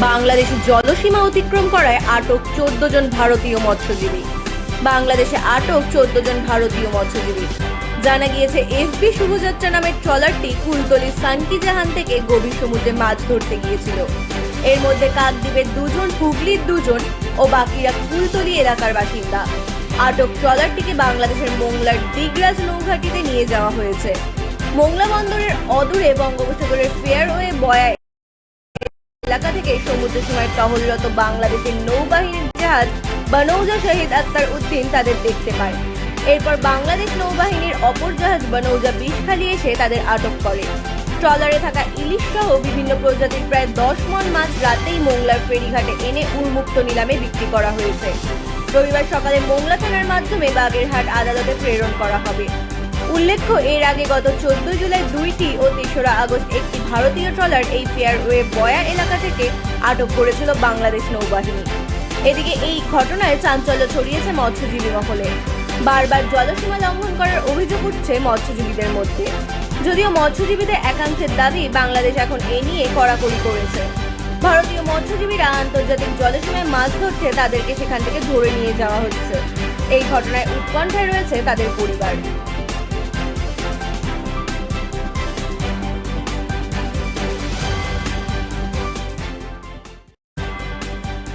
বাংলাদেশে জলসীমা অতিক্রম করায় আটক চোদ্দ জন ভারতীয় মৎস্যজীবী। বাংলাদেশে আটক চোদ্দ জন ভারতীয় মৎস্যজীবী। জানা গিয়েছে এফবি শুভযাত্রা নামের ট্রলারটি কুলতলির সানকি জাহান থেকে গভীর সমুদ্রে মাছ ধরতে গিয়েছিল। এর মধ্যে কাকদ্বীপের দুজন, হুগলির দুজন ও বাকিরা কুলতলি এলাকার বাসিন্দা। আটক ট্রলারটিকে বাংলাদেশের মোংলার দিগরাজ নৌঘাটিতে নিয়ে যাওয়া হয়েছে। মোংলা বন্দরের অদূরে বঙ্গোপসাগরের ফেয়ারওয়ে বয়া এলাকা থেকে সমুদ্র সীমায় টহলরত বাংলাদেশের নৌবাহিনীর জাহাজ বানৌজা শহীদ আক্তার উদ্দিন তাদের দেখতে পায়। এরপর বাংলাদেশ নৌবাহিনীর অপর জাহাজ বানৌজা বিষখালী এসে তাদের আটক করে। ট্রলারে থাকা ইলিশ সহ বিভিন্ন প্রজাতির প্রায় দশ মন মাছ রাতেই মোংলার ফেরিঘাটে এনে উন্মুক্ত নিলামে বিক্রি করা হয়েছে। রবিবার সকালে মোংলা থানার মাধ্যমে বাগেরহাট আদালতে প্রেরণ করা হবে। উল্লেখ্য, এর আগে গত চোদ্দ জুলাই দুইটি ও তেসরা আগস্ট একটি ভারতীয় ট্রলার এই ফেয়ারওয়ে বয়া এলাকা থেকে আটক করেছিল বাংলাদেশ নৌবাহিনী। এদিকে এই ঘটনায় চাঞ্চল্য ছড়িয়েছে মৎস্যজীবী মহলে। বারবার জলসীমা লঙ্ঘন করার অভিযোগ উঠছে মৎস্যজীবীদের মধ্যে। যদিও মৎস্যজীবীদের একাংশের দাবি বাংলাদেশ এখন এ নিয়ে কড়াকড়ি করেছে। ভারতীয় মৎস্যজীবীরা আন্তর্জাতিক জলসীমায় মাছ ধরতে তাদেরকে সেখান থেকে ধরে নিয়ে যাওয়া হচ্ছে। এই ঘটনায় উৎকণ্ঠায় রয়েছে তাদের পরিবার।